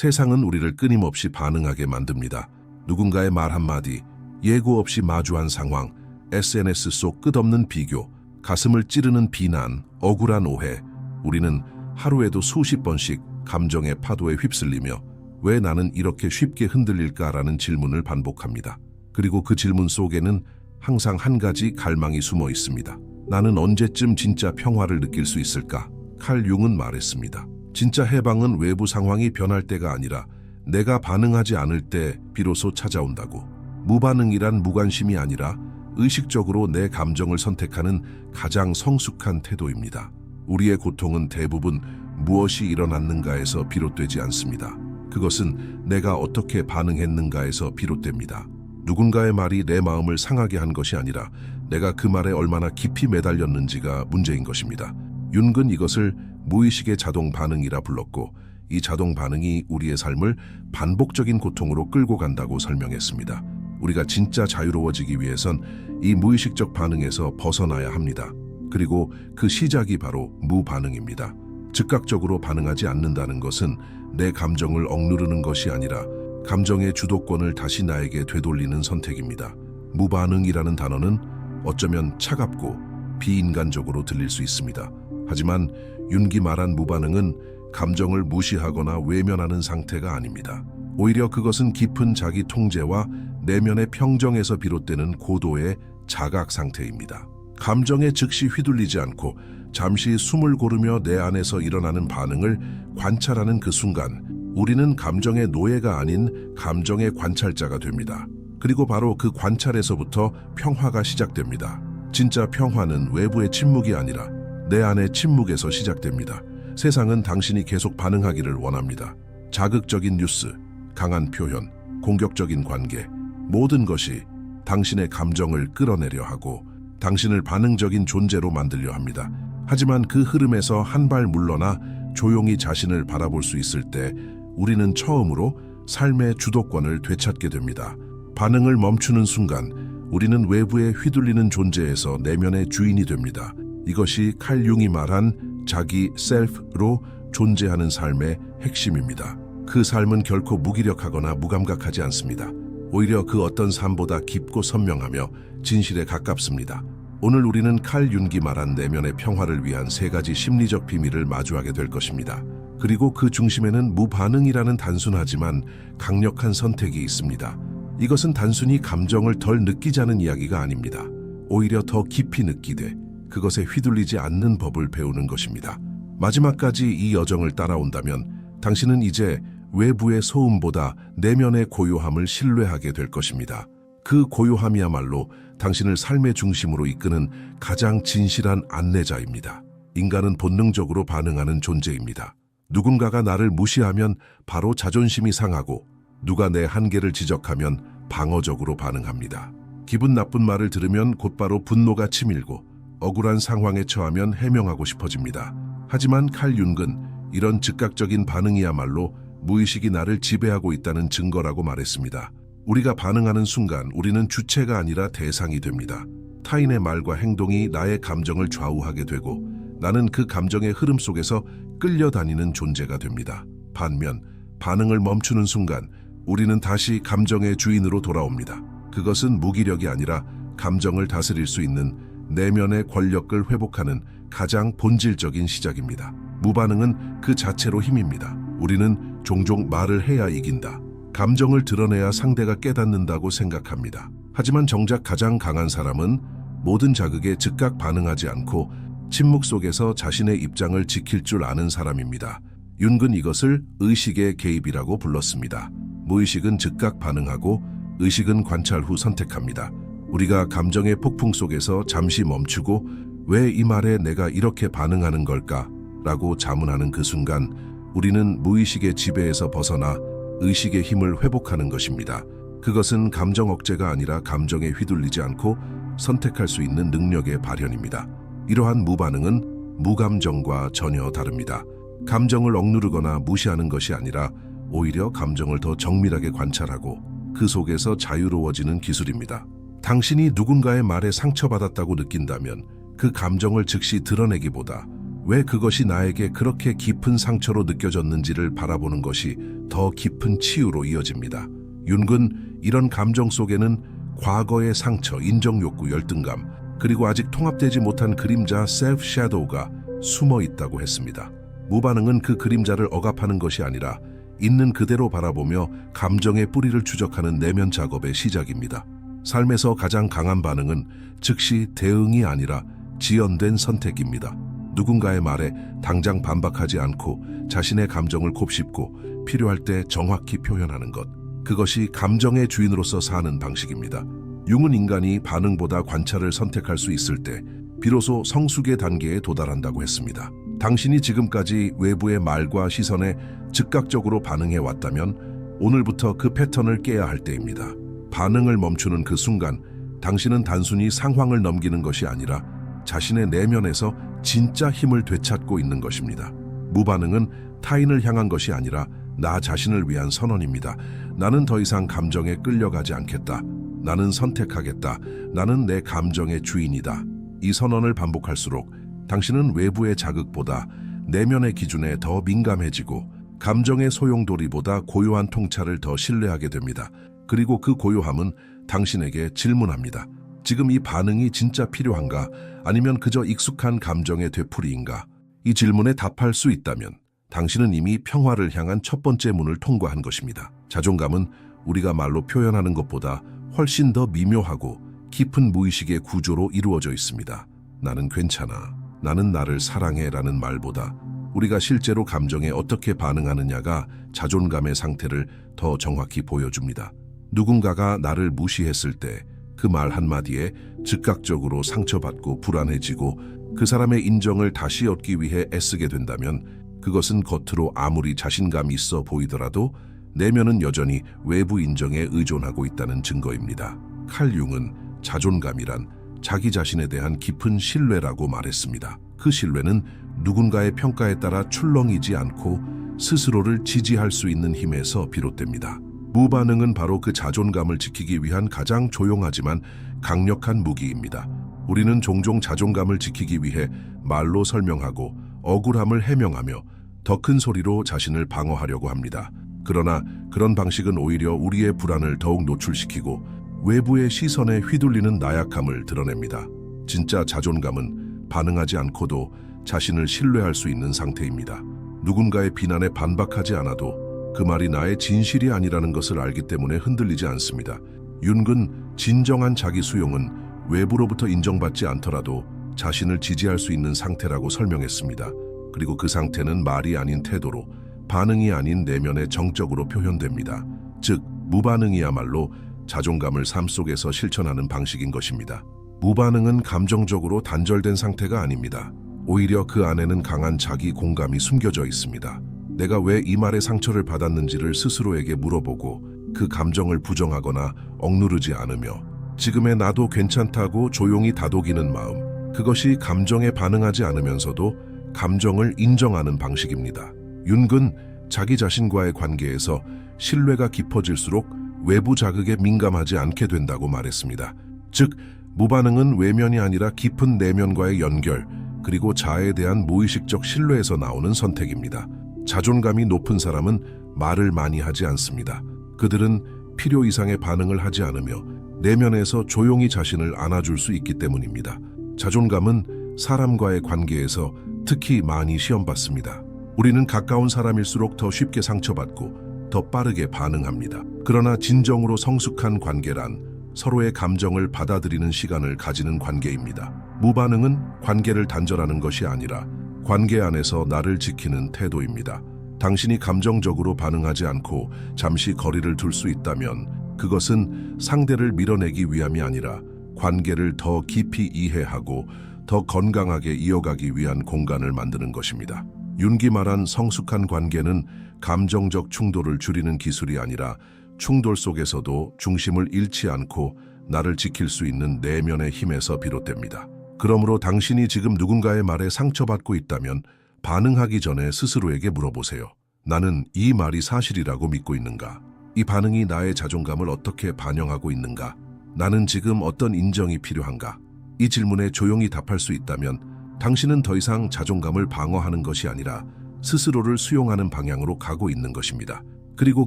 세상은 우리를 끊임없이 반응하게 만듭니다. 누군가의 말 한마디, 예고 없이 마주한 상황, SNS 속 끝없는 비교, 가슴을 찌르는 비난, 억울한 오해. 우리는 하루에도 수십 번씩 감정의 파도에 휩쓸리며 왜 나는 이렇게 쉽게 흔들릴까라는 질문을 반복합니다. 그리고 그 질문 속에는 항상 한 가지 갈망이 숨어 있습니다. 나는 언제쯤 진짜 평화를 느낄 수 있을까? 칼 융은 말했습니다. 진짜 해방은 외부 상황이 변할 때가 아니라 내가 반응하지 않을 때 비로소 찾아온다고. 무반응이란 무관심이 아니라 의식적으로 내 감정을 선택하는 가장 성숙한 태도입니다. 우리의 고통은 대부분 무엇이 일어났는가에서 비롯되지 않습니다. 그것은 내가 어떻게 반응했는가에서 비롯됩니다. 누군가의 말이 내 마음을 상하게 한 것이 아니라 내가 그 말에 얼마나 깊이 매달렸는지가 문제인 것입니다. 윤근 이것을 무의식의 자동 반응이라 불렀고 이 자동 반응이 우리의 삶을 반복적인 고통으로 끌고 간다고 설명했습니다. 우리가 진짜 자유로워지기 위해선 이 무의식적 반응에서 벗어나야 합니다. 그리고 그 시작이 바로 무반응입니다. 즉각적으로 반응하지 않는다는 것은 내 감정을 억누르는 것이 아니라 감정의 주도권을 다시 나에게 되돌리는 선택입니다. 무반응이라는 단어는 어쩌면 차갑고 비인간적으로 들릴 수 있습니다. 하지만 윤기 말한 무반응은 감정을 무시하거나 외면하는 상태가 아닙니다. 오히려 그것은 깊은 자기 통제와 내면의 평정에서 비롯되는 고도의 자각 상태입니다. 감정에 즉시 휘둘리지 않고 잠시 숨을 고르며 내 안에서 일어나는 반응을 관찰하는 그 순간 우리는 감정의 노예가 아닌 감정의 관찰자가 됩니다. 그리고 바로 그 관찰에서부터 평화가 시작됩니다. 진짜 평화는 외부의 침묵이 아니라 내 안의 침묵에서 시작됩니다. 세상은 당신이 계속 반응하기를 원합니다. 자극적인 뉴스, 강한 표현, 공격적인 관계, 모든 것이 당신의 감정을 끌어내려 하고 당신을 반응적인 존재로 만들려 합니다. 하지만 그 흐름에서 한 발 물러나 조용히 자신을 바라볼 수 있을 때 우리는 처음으로 삶의 주도권을 되찾게 됩니다. 반응을 멈추는 순간 우리는 외부에 휘둘리는 존재에서 내면의 주인이 됩니다. 이것이 칼 융이 말한 자기 셀프로 존재하는 삶의 핵심입니다. 그 삶은 결코 무기력하거나 무감각하지 않습니다. 오히려 그 어떤 삶보다 깊고 선명하며 진실에 가깝습니다. 오늘 우리는 칼 윤기 말한 내면의 평화를 위한 세 가지 심리적 비밀을 마주하게 될 것입니다. 그리고 그 중심에는 무반응이라는 단순하지만 강력한 선택이 있습니다. 이것은 단순히 감정을 덜 느끼자는 이야기가 아닙니다. 오히려 더 깊이 느끼되 그것에 휘둘리지 않는 법을 배우는 것입니다. 마지막까지 이 여정을 따라온다면 당신은 이제 외부의 소음보다 내면의 고요함을 신뢰하게 될 것입니다. 그 고요함이야말로 당신을 삶의 중심으로 이끄는 가장 진실한 안내자입니다. 인간은 본능적으로 반응하는 존재입니다. 누군가가 나를 무시하면 바로 자존심이 상하고 누가 내 한계를 지적하면 방어적으로 반응합니다. 기분 나쁜 말을 들으면 곧바로 분노가 치밀고 억울한 상황에 처하면 해명하고 싶어집니다. 하지만 칼 윤근 이런 즉각적인 반응이야말로 무의식이 나를 지배하고 있다는 증거라고 말했습니다. 우리가 반응하는 순간 우리는 주체가 아니라 대상이 됩니다. 타인의 말과 행동이 나의 감정을 좌우하게 되고 나는 그 감정의 흐름 속에서 끌려다니는 존재가 됩니다. 반면 반응을 멈추는 순간 우리는 다시 감정의 주인으로 돌아옵니다. 그것은 무기력이 아니라 감정을 다스릴 수 있는 내면의 권력을 회복하는 가장 본질적인 시작입니다. 무반응은 그 자체로 힘입니다. 우리는 종종 말을 해야 이긴다. 감정을 드러내야 상대가 깨닫는다고 생각합니다. 하지만 정작 가장 강한 사람은 모든 자극에 즉각 반응하지 않고 침묵 속에서 자신의 입장을 지킬 줄 아는 사람입니다. 윤근 이것을 의식의 개입이라고 불렀습니다. 무의식은 즉각 반응하고 의식은 관찰 후 선택합니다. 우리가 감정의 폭풍 속에서 잠시 멈추고 왜 이 말에 내가 이렇게 반응하는 걸까? 라고 자문하는 그 순간 우리는 무의식의 지배에서 벗어나 의식의 힘을 회복하는 것입니다. 그것은 감정 억제가 아니라 감정에 휘둘리지 않고 선택할 수 있는 능력의 발현입니다. 이러한 무반응은 무감정과 전혀 다릅니다. 감정을 억누르거나 무시하는 것이 아니라 오히려 감정을 더 정밀하게 관찰하고 그 속에서 자유로워지는 기술입니다. 당신이 누군가의 말에 상처받았다고 느낀다면 그 감정을 즉시 드러내기보다 왜 그것이 나에게 그렇게 깊은 상처로 느껴졌는지를 바라보는 것이 더 깊은 치유로 이어집니다. 윤근 이런 감정 속에는 과거의 상처, 인정욕구, 열등감, 그리고 아직 통합되지 못한 그림자 셀프 섀도우가 숨어 있다고 했습니다. 무반응은 그 그림자를 억압하는 것이 아니라 있는 그대로 바라보며 감정의 뿌리를 추적하는 내면 작업의 시작입니다. 삶에서 가장 강한 반응은 즉시 대응이 아니라 지연된 선택입니다. 누군가의 말에 당장 반박하지 않고 자신의 감정을 곱씹고 필요할 때 정확히 표현하는 것. 그것이 감정의 주인으로서 사는 방식입니다. 융은 인간이 반응보다 관찰을 선택할 수 있을 때 비로소 성숙의 단계에 도달한다고 했습니다. 당신이 지금까지 외부의 말과 시선에 즉각적으로 반응해 왔다면 오늘부터 그 패턴을 깨야 할 때입니다. 반응을 멈추는 그 순간 당신은 단순히 상황을 넘기는 것이 아니라 자신의 내면에서 진짜 힘을 되찾고 있는 것입니다. 무반응은 타인을 향한 것이 아니라 나 자신을 위한 선언입니다. 나는 더 이상 감정에 끌려가지 않겠다. 나는 선택하겠다. 나는 내 감정의 주인이다. 이 선언을 반복할수록 당신은 외부의 자극보다 내면의 기준에 더 민감해지고 감정의 소용돌이보다 고요한 통찰을 더 신뢰하게 됩니다. 그리고 그 고요함은 당신에게 질문합니다. 지금 이 반응이 진짜 필요한가? 아니면 그저 익숙한 감정의 되풀이인가? 이 질문에 답할 수 있다면 당신은 이미 평화를 향한 첫 번째 문을 통과한 것입니다. 자존감은 우리가 말로 표현하는 것보다 훨씬 더 미묘하고 깊은 무의식의 구조로 이루어져 있습니다. 나는 괜찮아. 나는 나를 사랑해 라는 말보다 우리가 실제로 감정에 어떻게 반응하느냐가 자존감의 상태를 더 정확히 보여줍니다. 누군가가 나를 무시했을 때 그 말 한마디에 즉각적으로 상처받고 불안해지고 그 사람의 인정을 다시 얻기 위해 애쓰게 된다면 그것은 겉으로 아무리 자신감 있어 보이더라도 내면은 여전히 외부 인정에 의존하고 있다는 증거입니다. 칼 융은 자존감이란 자기 자신에 대한 깊은 신뢰라고 말했습니다. 그 신뢰는 누군가의 평가에 따라 출렁이지 않고 스스로를 지지할 수 있는 힘에서 비롯됩니다. 무반응은 바로 그 자존감을 지키기 위한 가장 조용하지만 강력한 무기입니다. 우리는 종종 자존감을 지키기 위해 말로 설명하고 억울함을 해명하며 더 큰 소리로 자신을 방어하려고 합니다. 그러나 그런 방식은 오히려 우리의 불안을 더욱 노출시키고 외부의 시선에 휘둘리는 나약함을 드러냅니다. 진짜 자존감은 반응하지 않고도 자신을 신뢰할 수 있는 상태입니다. 누군가의 비난에 반박하지 않아도 그 말이 나의 진실이 아니라는 것을 알기 때문에 흔들리지 않습니다. 윤근 진정한 자기 수용은 외부로부터 인정받지 않더라도 자신을 지지할 수 있는 상태라고 설명했습니다. 그리고 그 상태는 말이 아닌 태도로 반응이 아닌 내면의 정적으로 표현됩니다. 즉, 무반응이야말로 자존감을 삶 속에서 실천하는 방식인 것입니다. 무반응은 감정적으로 단절된 상태가 아닙니다. 오히려 그 안에는 강한 자기 공감이 숨겨져 있습니다. 내가 왜 이 말에 상처를 받았는지를 스스로에게 물어보고 그 감정을 부정하거나 억누르지 않으며 지금의 나도 괜찮다고 조용히 다독이는 마음, 그것이 감정에 반응하지 않으면서도 감정을 인정하는 방식입니다. 윤근 자기 자신과의 관계에서 신뢰가 깊어질수록 외부 자극에 민감하지 않게 된다고 말했습니다. 즉, 무반응은 외면이 아니라 깊은 내면과의 연결, 그리고 자아에 대한 무의식적 신뢰에서 나오는 선택입니다. 자존감이 높은 사람은 말을 많이 하지 않습니다. 그들은 필요 이상의 반응을 하지 않으며 내면에서 조용히 자신을 안아줄 수 있기 때문입니다. 자존감은 사람과의 관계에서 특히 많이 시험받습니다. 우리는 가까운 사람일수록 더 쉽게 상처받고 더 빠르게 반응합니다. 그러나 진정으로 성숙한 관계란 서로의 감정을 받아들이는 시간을 가지는 관계입니다. 무반응은 관계를 단절하는 것이 아니라 관계 안에서 나를 지키는 태도입니다. 당신이 감정적으로 반응하지 않고 잠시 거리를 둘 수 있다면 그것은 상대를 밀어내기 위함이 아니라 관계를 더 깊이 이해하고 더 건강하게 이어가기 위한 공간을 만드는 것입니다. 윤기 말한 성숙한 관계는 감정적 충돌을 줄이는 기술이 아니라 충돌 속에서도 중심을 잃지 않고 나를 지킬 수 있는 내면의 힘에서 비롯됩니다. 그러므로 당신이 지금 누군가의 말에 상처받고 있다면 반응하기 전에 스스로에게 물어보세요. 나는 이 말이 사실이라고 믿고 있는가? 이 반응이 나의 자존감을 어떻게 반영하고 있는가? 나는 지금 어떤 인정이 필요한가? 이 질문에 조용히 답할 수 있다면 당신은 더 이상 자존감을 방어하는 것이 아니라 스스로를 수용하는 방향으로 가고 있는 것입니다. 그리고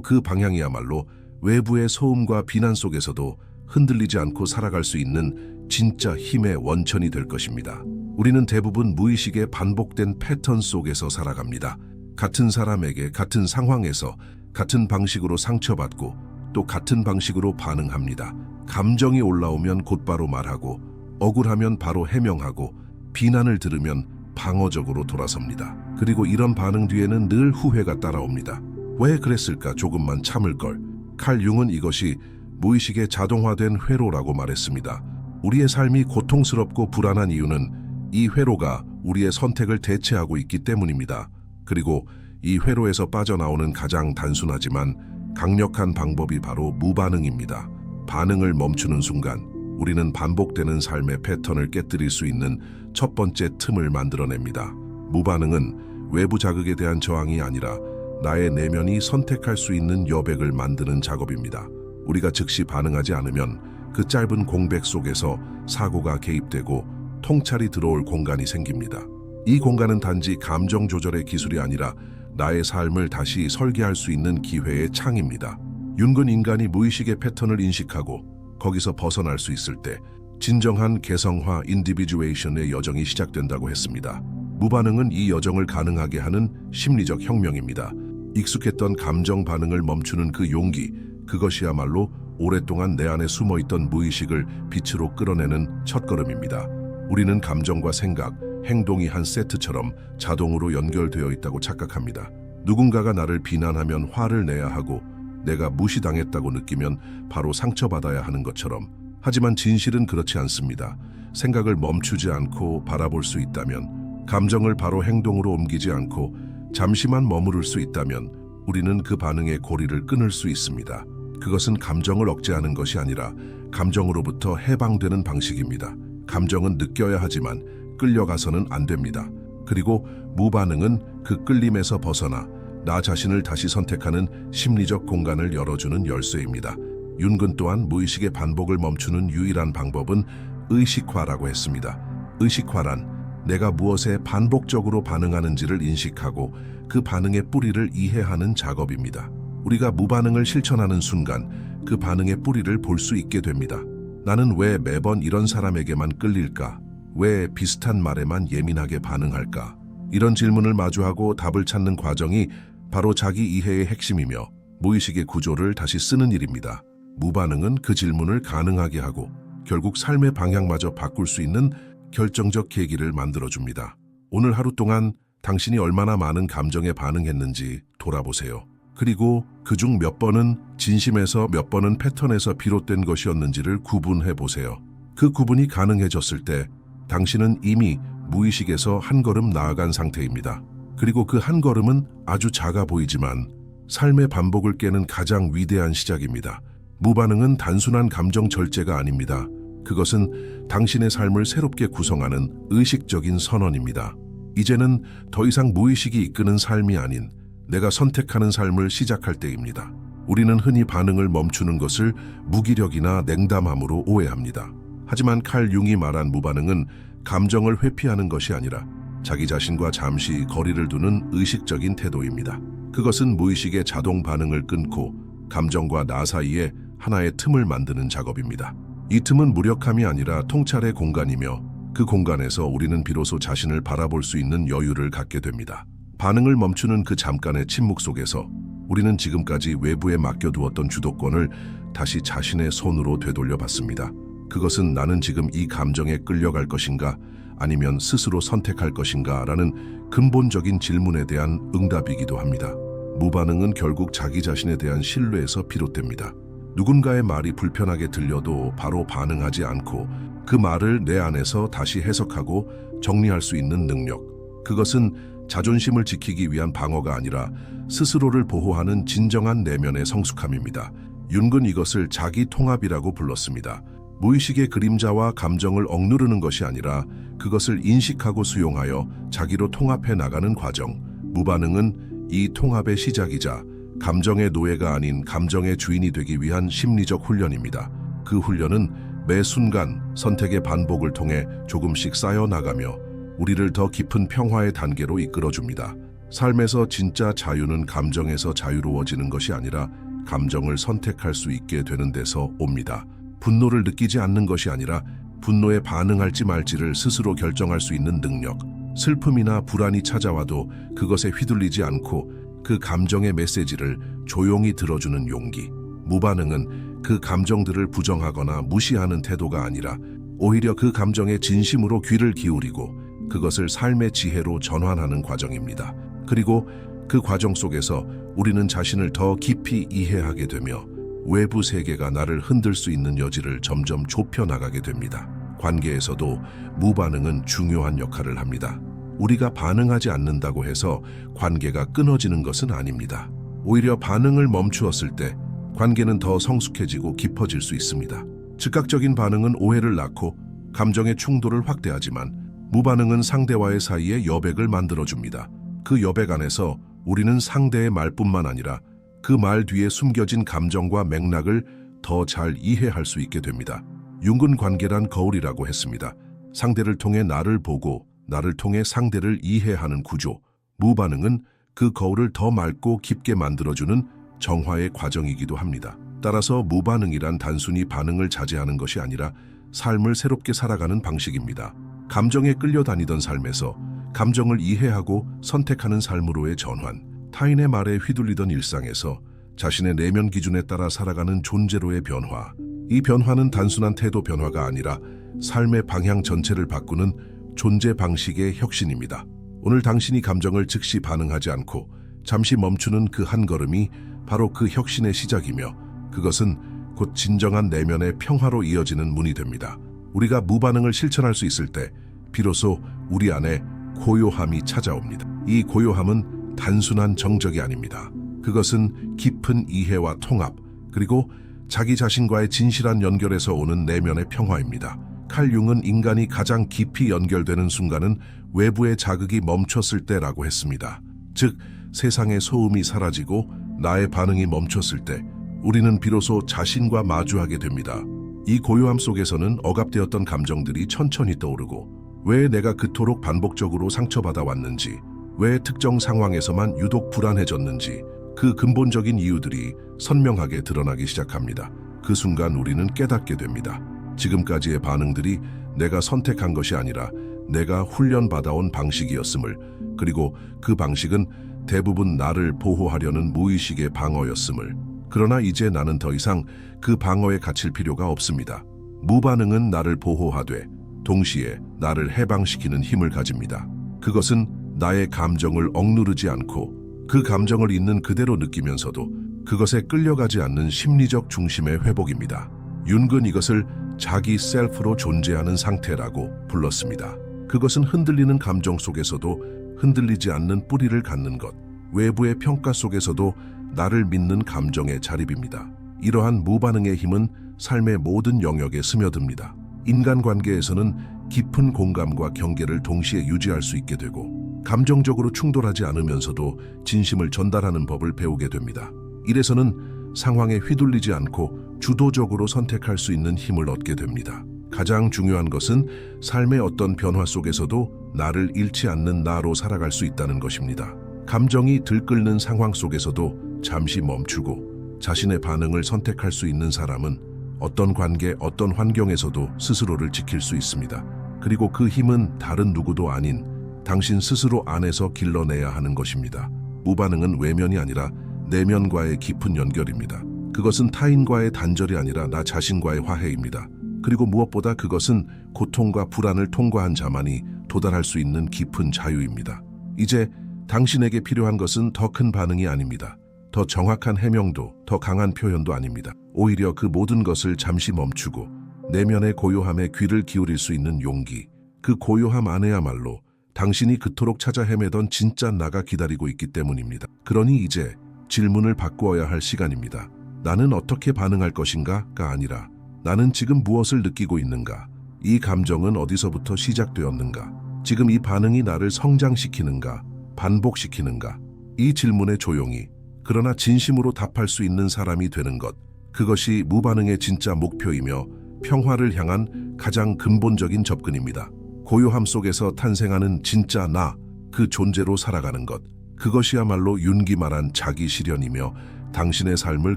그 방향이야말로 외부의 소음과 비난 속에서도 흔들리지 않고 살아갈 수 있는 진짜 힘의 원천이 될 것입니다. 우리는 대부분 무의식의 반복된 패턴 속에서 살아갑니다. 같은 사람에게 같은 상황에서 같은 방식으로 상처받고 또 같은 방식으로 반응합니다. 감정이 올라오면 곧바로 말하고 억울하면 바로 해명하고 비난을 들으면 방어적으로 돌아섭니다. 그리고 이런 반응 뒤에는 늘 후회가 따라옵니다. 왜 그랬을까 조금만 참을 걸. 칼 융은 이것이 무의식의 자동화된 회로라고 말했습니다. 우리의 삶이 고통스럽고 불안한 이유는 이 회로가 우리의 선택을 대체하고 있기 때문입니다. 그리고 이 회로에서 빠져나오는 가장 단순하지만 강력한 방법이 바로 무반응입니다. 반응을 멈추는 순간 우리는 반복되는 삶의 패턴을 깨뜨릴 수 있는 첫 번째 틈을 만들어냅니다. 무반응은 외부 자극에 대한 저항이 아니라 나의 내면이 선택할 수 있는 여백을 만드는 작업입니다. 우리가 즉시 반응하지 않으면 그 짧은 공백 속에서 사고가 개입되고 통찰이 들어올 공간이 생깁니다. 이 공간은 단지 감정 조절의 기술이 아니라 나의 삶을 다시 설계할 수 있는 기회의 창입니다. 윤근 인간이 무의식의 패턴을 인식하고 거기서 벗어날 수 있을 때 진정한 개성화 인디비주에이션의 여정이 시작된다고 했습니다. 무반응은 이 여정을 가능하게 하는 심리적 혁명입니다. 익숙했던 감정 반응을 멈추는 그 용기, 그것이야말로 오랫동안 내 안에 숨어있던 무의식을 빛으로 끌어내는 첫걸음입니다. 우리는 감정과 생각, 행동이 한 세트처럼 자동으로 연결되어 있다고 착각합니다. 누군가가 나를 비난하면 화를 내야 하고 내가 무시당했다고 느끼면 바로 상처받아야 하는 것처럼 하지만 진실은 그렇지 않습니다. 생각을 멈추지 않고 바라볼 수 있다면 감정을 바로 행동으로 옮기지 않고 잠시만 머무를 수 있다면 우리는 그 반응의 고리를 끊을 수 있습니다. 그것은 감정을 억제하는 것이 아니라 감정으로부터 해방되는 방식입니다. 감정은 느껴야 하지만 끌려가서는 안 됩니다. 그리고 무반응은 그 끌림에서 벗어나 나 자신을 다시 선택하는 심리적 공간을 열어주는 열쇠입니다. 윤근 또한 무의식의 반복을 멈추는 유일한 방법은 의식화라고 했습니다. 의식화란 내가 무엇에 반복적으로 반응하는지를 인식하고 그 반응의 뿌리를 이해하는 작업입니다. 우리가 무반응을 실천하는 순간 그 반응의 뿌리를 볼 수 있게 됩니다. 나는 왜 매번 이런 사람에게만 끌릴까? 왜 비슷한 말에만 예민하게 반응할까? 이런 질문을 마주하고 답을 찾는 과정이 바로 자기 이해의 핵심이며 무의식의 구조를 다시 쓰는 일입니다. 무반응은 그 질문을 가능하게 하고 결국 삶의 방향마저 바꿀 수 있는 결정적 계기를 만들어줍니다. 오늘 하루 동안 당신이 얼마나 많은 감정에 반응했는지 돌아보세요. 그리고 그 중 몇 번은 진심에서 몇 번은 패턴에서 비롯된 것이었는지를 구분해 보세요. 그 구분이 가능해졌을 때 당신은 이미 무의식에서 한 걸음 나아간 상태입니다. 그리고 그 한 걸음은 아주 작아 보이지만 삶의 반복을 깨는 가장 위대한 시작입니다. 무반응은 단순한 감정 절제가 아닙니다. 그것은 당신의 삶을 새롭게 구성하는 의식적인 선언입니다. 이제는 더 이상 무의식이 이끄는 삶이 아닌 내가 선택하는 삶을 시작할 때입니다. 우리는 흔히 반응을 멈추는 것을 무기력이나 냉담함으로 오해합니다. 하지만 칼 융이 말한 무반응은 감정을 회피하는 것이 아니라 자기 자신과 잠시 거리를 두는 의식적인 태도입니다. 그것은 무의식의 자동 반응을 끊고 감정과 나 사이에 하나의 틈을 만드는 작업입니다. 이 틈은 무력함이 아니라 통찰의 공간이며 그 공간에서 우리는 비로소 자신을 바라볼 수 있는 여유를 갖게 됩니다. 반응을 멈추는 그 잠깐의 침묵 속에서 우리는 지금까지 외부에 맡겨두었던 주도권을 다시 자신의 손으로 되돌려 봤습니다. 그것은 나는 지금 이 감정에 끌려갈 것인가 아니면 스스로 선택할 것인가 라는 근본적인 질문에 대한 응답이기도 합니다. 무반응은 결국 자기 자신에 대한 신뢰에서 비롯됩니다. 누군가의 말이 불편하게 들려도 바로 반응하지 않고 그 말을 내 안에서 다시 해석하고 정리할 수 있는 능력. 그것은 자존심을 지키기 위한 방어가 아니라 스스로를 보호하는 진정한 내면의 성숙함입니다. 윤근 이것을 자기 통합이라고 불렀습니다. 무의식의 그림자와 감정을 억누르는 것이 아니라 그것을 인식하고 수용하여 자기로 통합해 나가는 과정. 무반응은 이 통합의 시작이자 감정의 노예가 아닌 감정의 주인이 되기 위한 심리적 훈련입니다. 그 훈련은 매 순간 선택의 반복을 통해 조금씩 쌓여 나가며 우리를 더 깊은 평화의 단계로 이끌어줍니다. 삶에서 진짜 자유는 감정에서 자유로워지는 것이 아니라 감정을 선택할 수 있게 되는 데서 옵니다. 분노를 느끼지 않는 것이 아니라 분노에 반응할지 말지를 스스로 결정할 수 있는 능력. 슬픔이나 불안이 찾아와도 그것에 휘둘리지 않고 그 감정의 메시지를 조용히 들어주는 용기. 무반응은 그 감정들을 부정하거나 무시하는 태도가 아니라 오히려 그 감정에 진심으로 귀를 기울이고 그것을 삶의 지혜로 전환하는 과정입니다. 그리고 그 과정 속에서 우리는 자신을 더 깊이 이해하게 되며 외부 세계가 나를 흔들 수 있는 여지를 점점 좁혀 나가게 됩니다. 관계에서도 무반응은 중요한 역할을 합니다. 우리가 반응하지 않는다고 해서 관계가 끊어지는 것은 아닙니다. 오히려 반응을 멈추었을 때 관계는 더 성숙해지고 깊어질 수 있습니다. 즉각적인 반응은 오해를 낳고 감정의 충돌을 확대하지만 무반응은 상대와의 사이에 여백을 만들어줍니다. 그 여백 안에서 우리는 상대의 말뿐만 아니라 그 말 뒤에 숨겨진 감정과 맥락을 더 잘 이해할 수 있게 됩니다. 융근 관계란 거울이라고 했습니다. 상대를 통해 나를 보고 나를 통해 상대를 이해하는 구조. 무반응은 그 거울을 더 맑고 깊게 만들어주는 정화의 과정이기도 합니다. 따라서 무반응이란 단순히 반응을 자제하는 것이 아니라 삶을 새롭게 살아가는 방식입니다. 감정에 끌려다니던 삶에서 감정을 이해하고 선택하는 삶으로의 전환, 타인의 말에 휘둘리던 일상에서 자신의 내면 기준에 따라 살아가는 존재로의 변화. 이 변화는 단순한 태도 변화가 아니라 삶의 방향 전체를 바꾸는 존재 방식의 혁신입니다. 오늘 당신이 감정을 즉시 반응하지 않고 잠시 멈추는 그 한 걸음이 바로 그 혁신의 시작이며 그것은 곧 진정한 내면의 평화로 이어지는 문이 됩니다. 우리가 무반응을 실천할 수 있을 때 비로소 우리 안에 고요함이 찾아옵니다. 이 고요함은 단순한 정적이 아닙니다. 그것은 깊은 이해와 통합, 그리고 자기 자신과의 진실한 연결에서 오는 내면의 평화입니다. 칼 융은 인간이 가장 깊이 연결되는 순간은 외부의 자극이 멈췄을 때라고 했습니다. 즉, 세상의 소음이 사라지고 나의 반응이 멈췄을 때 우리는 비로소 자신과 마주하게 됩니다. 이 고요함 속에서는 억압되었던 감정들이 천천히 떠오르고 왜 내가 그토록 반복적으로 상처받아 왔는지, 왜 특정 상황에서만 유독 불안해졌는지 그 근본적인 이유들이 선명하게 드러나기 시작합니다. 그 순간 우리는 깨닫게 됩니다. 지금까지의 반응들이 내가 선택한 것이 아니라 내가 훈련받아온 방식이었음을, 그리고 그 방식은 대부분 나를 보호하려는 무의식의 방어였음을. 그러나 이제 나는 더 이상 그 방어에 갇힐 필요가 없습니다. 무반응은 나를 보호하되 동시에 나를 해방시키는 힘을 가집니다. 그것은 나의 감정을 억누르지 않고 그 감정을 있는 그대로 느끼면서도 그것에 끌려가지 않는 심리적 중심의 회복입니다. 윤근 이것을 자기 셀프로 존재하는 상태라고 불렀습니다. 그것은 흔들리는 감정 속에서도 흔들리지 않는 뿌리를 갖는 것, 외부의 평가 속에서도 나를 믿는 감정의 자립입니다. 이러한 무반응의 힘은 삶의 모든 영역에 스며듭니다. 인간관계에서는 깊은 공감과 경계를 동시에 유지할 수 있게 되고 감정적으로 충돌하지 않으면서도 진심을 전달하는 법을 배우게 됩니다. 이래서는 상황에 휘둘리지 않고 주도적으로 선택할 수 있는 힘을 얻게 됩니다. 가장 중요한 것은 삶의 어떤 변화 속에서도 나를 잃지 않는 나로 살아갈 수 있다는 것입니다. 감정이 들끓는 상황 속에서도 잠시 멈추고 자신의 반응을 선택할 수 있는 사람은 어떤 관계, 어떤 환경에서도 스스로를 지킬 수 있습니다. 그리고 그 힘은 다른 누구도 아닌 당신 스스로 안에서 길러내야 하는 것입니다. 무반응은 외면이 아니라 내면과의 깊은 연결입니다. 그것은 타인과의 단절이 아니라 나 자신과의 화해입니다. 그리고 무엇보다 그것은 고통과 불안을 통과한 자만이 도달할 수 있는 깊은 자유입니다. 이제 당신에게 필요한 것은 더 큰 반응이 아닙니다. 더 정확한 해명도, 더 강한 표현도 아닙니다. 오히려 그 모든 것을 잠시 멈추고 내면의 고요함에 귀를 기울일 수 있는 용기. 그 고요함 안에야말로 당신이 그토록 찾아 헤매던 진짜 나가 기다리고 있기 때문입니다. 그러니 이제 질문을 바꾸어야 할 시간입니다. 나는 어떻게 반응할 것인가가 아니라 나는 지금 무엇을 느끼고 있는가? 이 감정은 어디서부터 시작되었는가? 지금 이 반응이 나를 성장시키는가? 반복시키는가? 이 질문에 조용히 그러나 진심으로 답할 수 있는 사람이 되는 것. 그것이 무반응의 진짜 목표이며 평화를 향한 가장 근본적인 접근입니다. 고요함 속에서 탄생하는 진짜 나, 그 존재로 살아가는 것. 그것이야말로 윤기 말한 자기 실현이며 당신의 삶을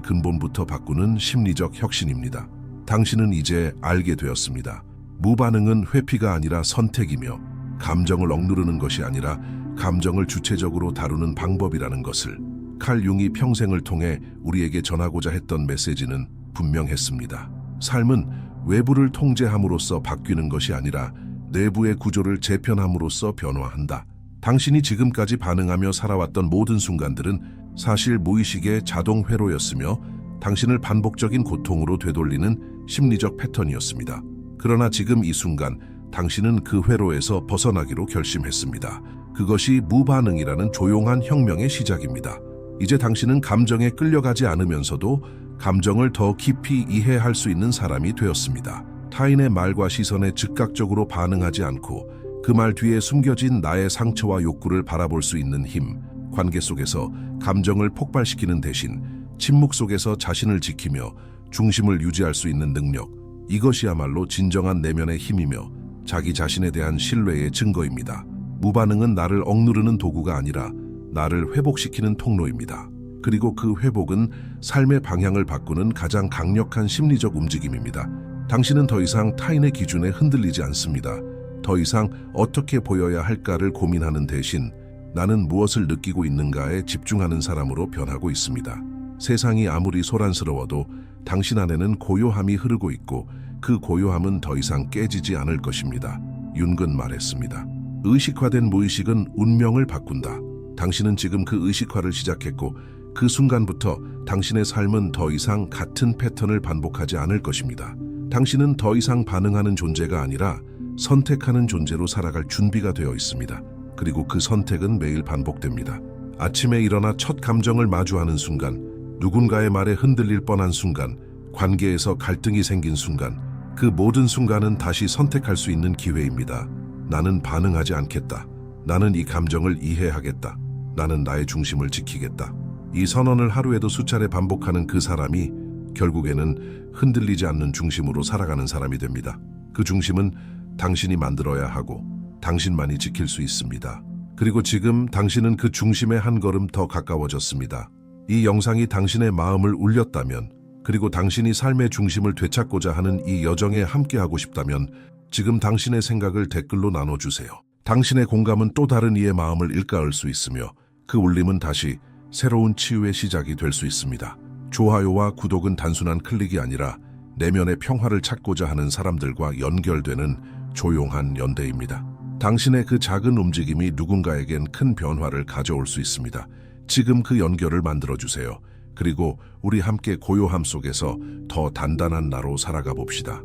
근본부터 바꾸는 심리적 혁신입니다. 당신은 이제 알게 되었습니다. 무반응은 회피가 아니라 선택이며 감정을 억누르는 것이 아니라 감정을 주체적으로 다루는 방법이라는 것을 칼 융이 평생을 통해 우리에게 전하고자 했던 메시지는 분명했습니다. 삶은 외부를 통제함으로써 바뀌는 것이 아니라 내부의 구조를 재편함으로써 변화한다. 당신이 지금까지 반응하며 살아왔던 모든 순간들은 사실 무의식의 자동 회로였으며 당신을 반복적인 고통으로 되돌리는 심리적 패턴이었습니다. 그러나 지금 이 순간 당신은 그 회로에서 벗어나기로 결심했습니다. 그것이 무반응이라는 조용한 혁명의 시작입니다. 이제 당신은 감정에 끌려가지 않으면서도 감정을 더 깊이 이해할 수 있는 사람이 되었습니다. 타인의 말과 시선에 즉각적으로 반응하지 않고 그 말 뒤에 숨겨진 나의 상처와 욕구를 바라볼 수 있는 힘, 관계 속에서 감정을 폭발시키는 대신 침묵 속에서 자신을 지키며 중심을 유지할 수 있는 능력, 이것이야말로 진정한 내면의 힘이며 자기 자신에 대한 신뢰의 증거입니다. 무반응은 나를 억누르는 도구가 아니라 나를 회복시키는 통로입니다. 그리고 그 회복은 삶의 방향을 바꾸는 가장 강력한 심리적 움직임입니다. 당신은 더 이상 타인의 기준에 흔들리지 않습니다. 더 이상 어떻게 보여야 할까를 고민하는 대신 나는 무엇을 느끼고 있는가에 집중하는 사람으로 변하고 있습니다. 세상이 아무리 소란스러워도 당신 안에는 고요함이 흐르고 있고 그 고요함은 더 이상 깨지지 않을 것입니다. 윤근 말했습니다. 의식화된 무의식은 운명을 바꾼다. 당신은 지금 그 의식화를 시작했고 그 순간부터 당신의 삶은 더 이상 같은 패턴을 반복하지 않을 것입니다. 당신은 더 이상 반응하는 존재가 아니라 선택하는 존재로 살아갈 준비가 되어 있습니다. 그리고 그 선택은 매일 반복됩니다. 아침에 일어나 첫 감정을 마주하는 순간, 누군가의 말에 흔들릴 뻔한 순간, 관계에서 갈등이 생긴 순간, 그 모든 순간은 다시 선택할 수 있는 기회입니다. 나는 반응하지 않겠다. 나는 이 감정을 이해하겠다. 나는 나의 중심을 지키겠다. 이 선언을 하루에도 수차례 반복하는 그 사람이 결국에는 흔들리지 않는 중심으로 살아가는 사람이 됩니다. 그 중심은 당신이 만들어야 하고 당신만이 지킬 수 있습니다. 그리고 지금 당신은 그 중심에 한 걸음 더 가까워졌습니다. 이 영상이 당신의 마음을 울렸다면 그리고 당신이 삶의 중심을 되찾고자 하는 이 여정에 함께하고 싶다면 지금 당신의 생각을 댓글로 나눠주세요. 당신의 공감은 또 다른 이의 마음을 일가을 수 있으며 그 울림은 다시 새로운 치유의 시작이 될 수 있습니다. 좋아요와 구독은 단순한 클릭이 아니라 내면의 평화를 찾고자 하는 사람들과 연결되는 조용한 연대입니다. 당신의 그 작은 움직임이 누군가에겐 큰 변화를 가져올 수 있습니다. 지금 그 연결을 만들어주세요. 그리고 우리 함께 고요함 속에서 더 단단한 나로 살아가 봅시다.